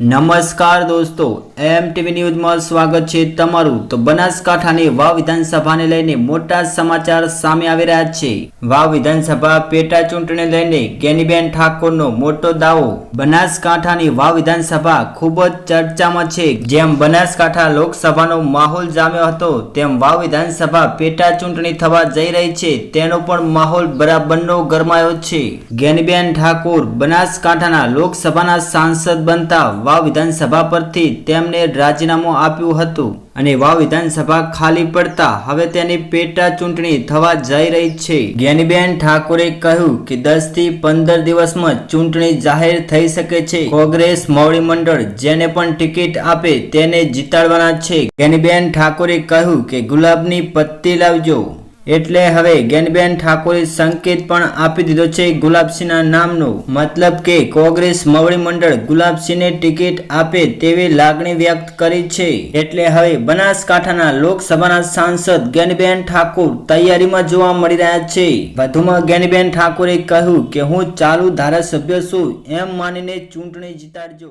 નમસ્કાર દોસ્તો એમ ટીવી ન્યૂઝમાં સ્વાગત છે તમારું. તો બનાસકાંઠાની વાવ વિધાનસભાને લઈને મોટા સમાચાર સામે આવી રહ્યા છે. વાવ વિધાનસભા પેટા ચૂંટણી લઈને કેનીબેન ઠાકોરનો મોટો દાવો. બનાસકાંઠાની વાવ વિધાનસભા ખૂબ જ ચર્ચામાં છે. જેમ બનાસકાંઠા લોકસભાનો માહોલ જામ્યો હતો, તેમ વાવ વિધાનસભા પેટા ચૂંટણી થવા જઈ રહી છે. તેનો પણ માહોલ બરાબરનો ગરમાયો છે. ગેનીબેન ઠાકોર બનાસકાંઠાના લોકસભાના સાંસદ બનતા વાવ વિધાનસભા પરથી તેમને રાજીનામું આપ્યું હતું અને વાવ વિધાનસભા ખાલી પડતા હવે તેની પેટા ચૂંટણી થવા જઈ રહી છે. જ્ઞાનીબેન ઠાકોરે કહ્યું કે દસથી પંદર દિવસમાં ચૂંટણી જાહેર થઈ શકે છે. કોંગ્રેસ મોવડી મંડળ જેને પણ ટિકિટ આપે તેને જીતાડવાના છે. જ્ઞાનીબેન ઠાકોરે કહ્યું કે ગુલાબની પત્તી લાવજો. એટલે હવે જ્ઞાનબેન ઠાકોરે સંકેત પણ આપી દીધો છે ગુલાબસિંહના નામનો. મતલબ કે કોંગ્રેસ મવડી મંડળ ગુલાબસિંહને ટિકિટ આપે તેવી લાગણી વ્યક્ત કરી છે. એટલે હવે બનાસકાંઠાના લોકસભાના સાંસદ ગેનબેન ઠાકોર તૈયારીમાં જોવા મળી રહ્યા છે. વધુમાં જ્ઞાનબેન ઠાકોરે કહ્યું કે, હું ચાલુ ધારાસભ્ય છું, એમ માનીને ચૂંટણી જીતાડજો.